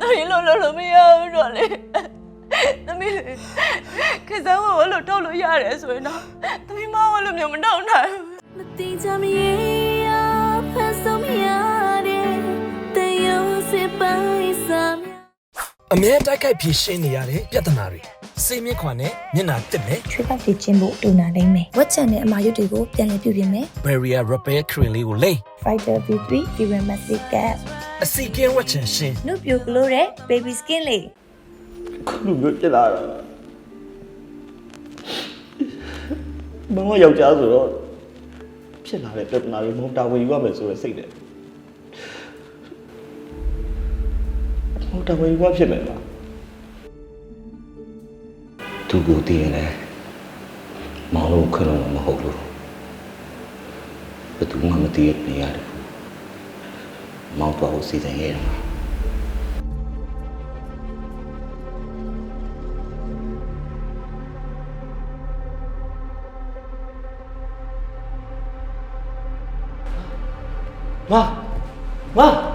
သမီးလို့လို့လို့မရဘူးတော့လေသမီးခက်စားဝလို့တောက်လို့ရတယ်ဆိုရင်တော့သမီးမဝလို့မျိုးမတောက်နိုင်ဘူးမတိချမရေရဖန်ဆုံးရတဲ့တယုံစစ်ပိုင်းစမ်းအမြဲတိုက်ခိုက်ဖြေရှင်းနေရတဲ့ပြဿနာတွေ စိတ်မြင့်ခွာနဲ့မျက်နှာတစ်နဲ့ချွေးပေါက်စီချင်းဖို့တူနာလိမ့်မယ်ဝက်ချန်နဲ့အမာရွတ်တွေကိုပြန်လည်ပြုပြင်မယ် barrier repair cream လေးကိုလိမ့် Fighter V3 Serum Massive Cap အစီကင်းဝက်ချင်ရှင်းနုပြိုကလို့တဲ့ baby skin လေးခုလိုမျိုးဖြစ်လာတာမမယောက်ျားဆိုတော့ဖြစ်လာတဲ့ပြဿနာတွေမဟုတ်တာဝန်ယူရမယ်ဆိုတဲ့စိတ်နဲ့မဟုတ်တာဝန်ယူရဖြစ်မယ်လား သူ့ကိုသိရင်လည်းမောင်လို့ခွင့်လို့မဟုတ်လို့ဘယ်သူမှမသိရနေရတယ်မောင်တော့ကိုစီစဉ်ခဲ့တယ်မမ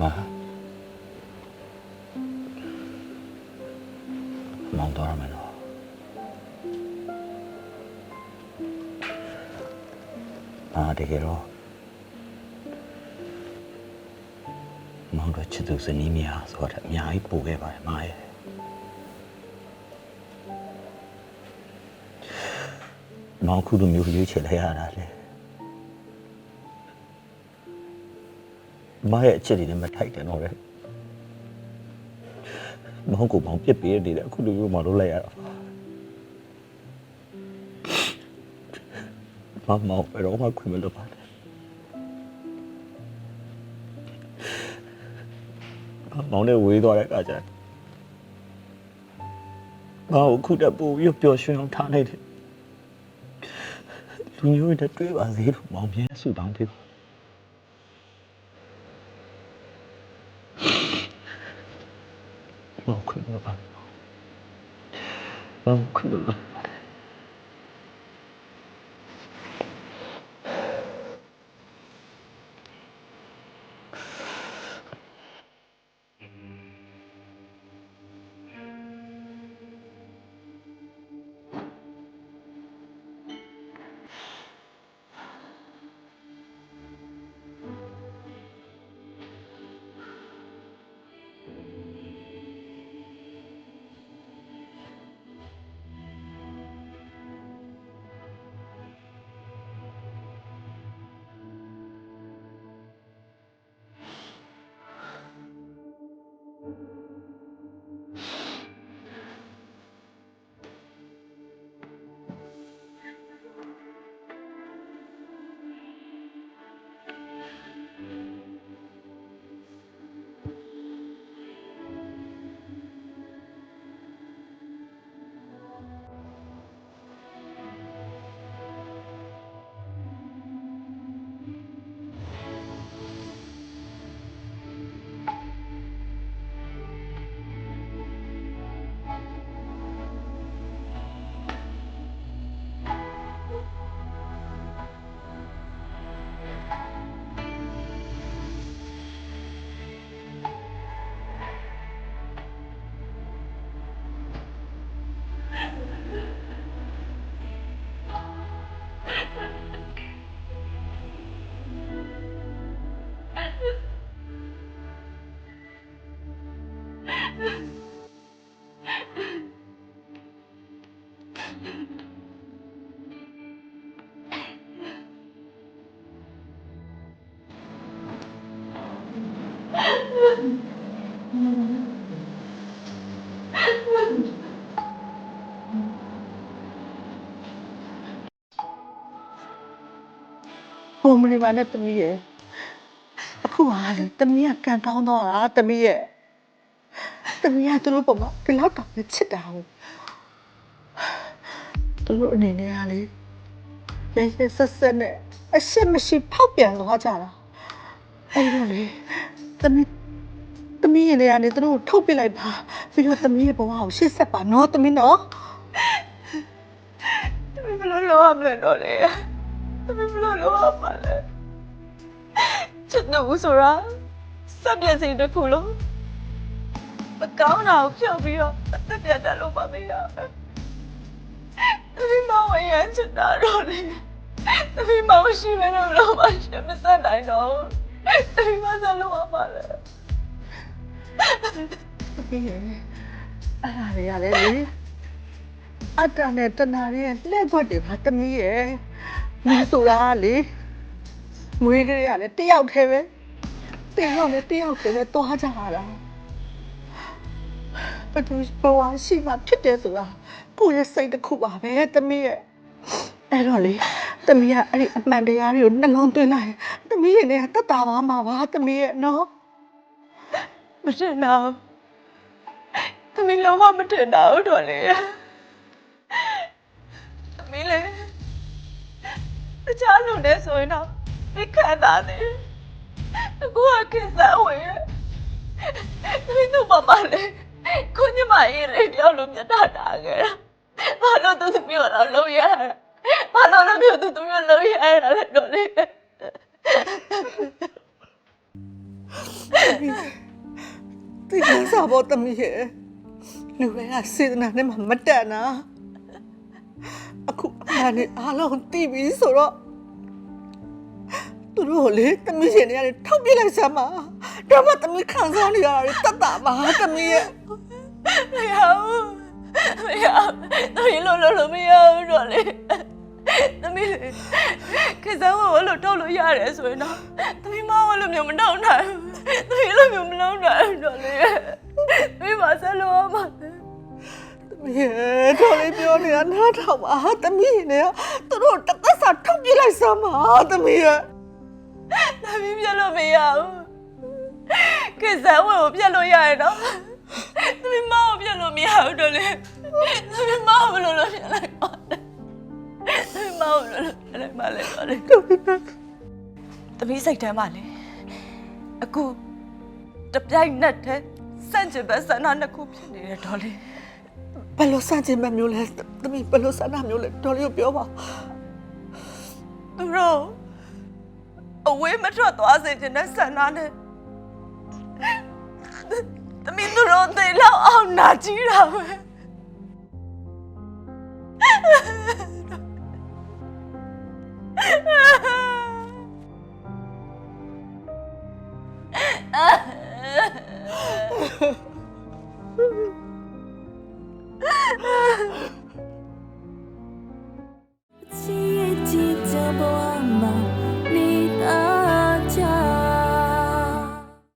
မောင်တော်ရမယ်နော်အာတကယ်တော့မောင်တို့ချစ်သူစနီးမယားဆိုတော့အများကြီးပို့ခဲ့ပါတယ်မရဲ့မောင်ခုလိုမျိုးရွေးချယ်လိုက်ရတာလေ မရဲ့အချစ်တွေနဲ့မထိုက်တယ်တော့လေမောင်ကိုမောင်ပြစ်ပေးရတဲ့အခုလိုမျိုးမလုပ်လိုက်ရတာမမောင်ဘယ်တော့မှခွင့်မလုပ်ပါနဲ့မောင်နဲ့ဝေးသွားတဲ့အခါကျရင်မောင်ကိုခုတက်ပို့ပြီးပျော်ရွှင်အောင်ထားလိုက်တယ်လူမျိုးတွေနဲ့တွေ့ပါစေလို့မောင်ပြန်ဆူတောင်းပေးပါ မောင်ခွင့်လို့ပါ မောင်ခွ உம்முடைய மன தம்பியே အခုဟာတမီးကကန်ကောင်းတော့တာတမီးရဲ့တမီးကသူ့ဘုံမှာဘလောက်တောင်ချစ်တာဟုတ် သူတို့အနေနဲ့ကလေရဲရဲဆက်ဆက်နဲ့အရှက်မရှိဖောက်ပြန်သွားကြတာအဲ့တော့လေတမီးတမီးရဲ့နေရာနေသူတို့ကိုထုတ်ပစ်လိုက်ပါပြီးတော့တမီးရဲ့ဘဝကိုရှေ့ဆက်ပါနော်တမီးနော်သမီးဘယ်လိုလုပ်ရမလဲတော့လေသမီးဘယ်လိုလုပ်ရမှာလဲချစ်နေဘူးဆိုတာစက်ပြည့်စီတစ်ခုလုံးမကောင်းတာကိုဖြုတ်ပြီးတော့အသက်ပြတ်တယ်လို့ပါမေးရမယ် သမီးမဝင်ရချစ်တာတော့လေသမီးမရှိဘဲတော့လို့မရှင်မစနိုင်တော့သမီးမစလို့ရပါလေပြီးရင်အဲ့ဒါတွေကလည်းလေအတ္တနဲ့တဏှာရဲ့လက်ခွက်တွေပါတမီးရဲ့မင်းဆိုတာကလေမွေးကလေးကလည်းတယောက်တည်းပဲတယောက်လည်းတယောက်တည်းပဲတွားကြတာဘယ်သူဘဝရှိမှဖြစ်တယ်ဆိုတာ ကိုယ့်ရဲ့စိတ်တစ်ခုပါပဲတမီးရဲ့အဲ့တော့လေတမီးကအဲ့ဒီအမှန်တရားတွေကိုနှလုံးသွင်းလိုက်ရင်တမီးရဲ့နေတတ်တာပါမှာပါတမီးရဲ့နော်မတင်တော့သမီးလုံးဝမတင်တော့တော့လေသမီးလေတခြားလူနဲ့ဆိုရင်တော့ဒီခံတာတယ်အခုကကိစ္စဝင်ရသမီးတို့မမလေး ကိုညမရေးရပြောလို့မြတ်တာတာခဲ့ဘာလို့သူသမီးတော့လုံးရဘာလို့လဲမျိုးသူသမီးလုံးရရလဲတော့လေသိနေစားဖို့တမီးရဲ့လူတွေကစေတနာနဲ့မှမတက်နာအခုအမှန်နဲ့အားလုံးသိပြီဆိုတော့သူတို့လေတမီးရှင်တွေကလည်းထောက်ပြလိုက်စမ်းပါတော့မှတမီးခံစားနေရတာလေတတ်တာပါတမီးရဲ့ မရဘူးမရသမီးလို့လို့လို့မရဘူးတော့လေသမီးခေစားဝဝလို့တော့လို့ရတယ်ဆိုရင်တော့သမီးမဝလို့မျိုးမတော့နိုင်ဘူးသမီးလို့မျိုးမလုံးနိုင်ဘူးတော့လေသမီးမဆက်လို့မတမီးရဲ့တော်လေးပြောနေတာနားထောင်ပါတမီးနဲ့သူတို့တသက်စာထောက်ပြလိုက်စမ်းပါတမီးရဲ့သမီးပြလို့မရဘူးခေစားဝကိုပြလို့ရရတော့ သမီးမကိုပြလို့မရဘူးတော့လေသမီးမကိုဘယ်လိုလုပ်ပြလိုက်ပါလဲသမီးမကိုဘယ်လိုလုပ်ပြလိုက်ပါလဲတော့လေသမီးစိတ်ထဲမှာလေအခုတပြိုင်နက်တည်းစန့်ကျင်ဘက်ဆန္ဒနှစ်ခုဖြစ်နေတယ်တော်လေးဘယ်လိုစချင်မမျိုးလဲတမီးဘယ်လိုစနာမျိုးလဲတော်လေးကိုပြောပါသူတို့အဝေးမထွက်သွားစေချင်တဲ့ဆန္ဒနဲ့ သမီးသူတို့သိလောက်အောင်နာကြည့်တာပဲ